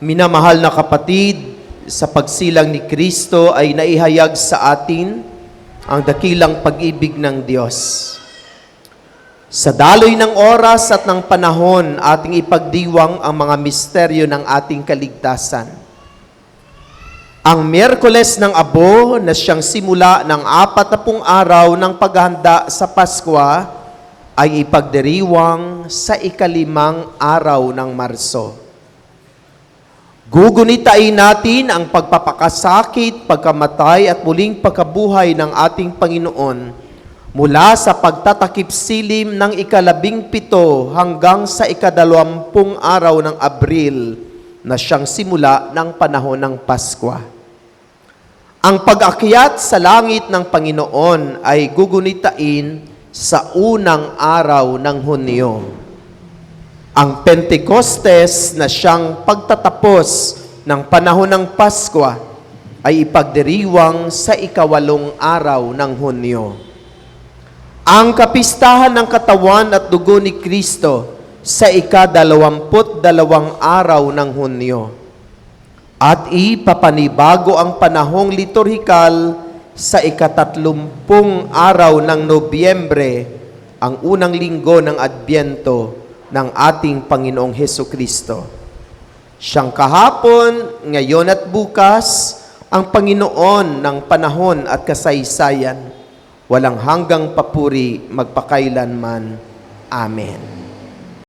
Minamahal na kapatid, sa pagsilang ni Kristo ay naihayag sa atin ang dakilang pag-ibig ng Diyos. Sa daloy ng oras at ng panahon, ating ipagdiwang ang mga misteryo ng ating kaligtasan. Ang Miyerkules ng Abo na siyang simula ng apat na pung araw ng paghahanda sa Pasko ay ipagdiriwang sa ikalimang araw ng Marso. Gugunitain natin ang pagpapakasakit, pagkamatay at muling pagkabuhay ng ating Panginoon mula sa pagtatakip silim ng ikalabing pito hanggang sa ikadalawampung araw ng Abril na siyang simula ng panahon ng Pasko. Ang pag-akyat sa langit ng Panginoon ay gugunitain sa unang araw ng Hunyo. Ang Pentecostes na siyang pagtatapos ng panahon ng Pasko ay ipagdiriwang sa ikawalong araw ng Hunyo. Ang kapistahan ng katawan at dugo ni Kristo sa ikadalawamput dalawang araw ng Hunyo. At ipapanibago ang panahong liturhikal sa ikatatlumpung araw ng Nobyembre, ang unang linggo ng Adbyento ng ating Panginoong Heso Kristo. Siyang kahapon, ngayon at bukas, ang Panginoon ng panahon at kasaysayan, walang hanggang papuri magpakailanman. Amen.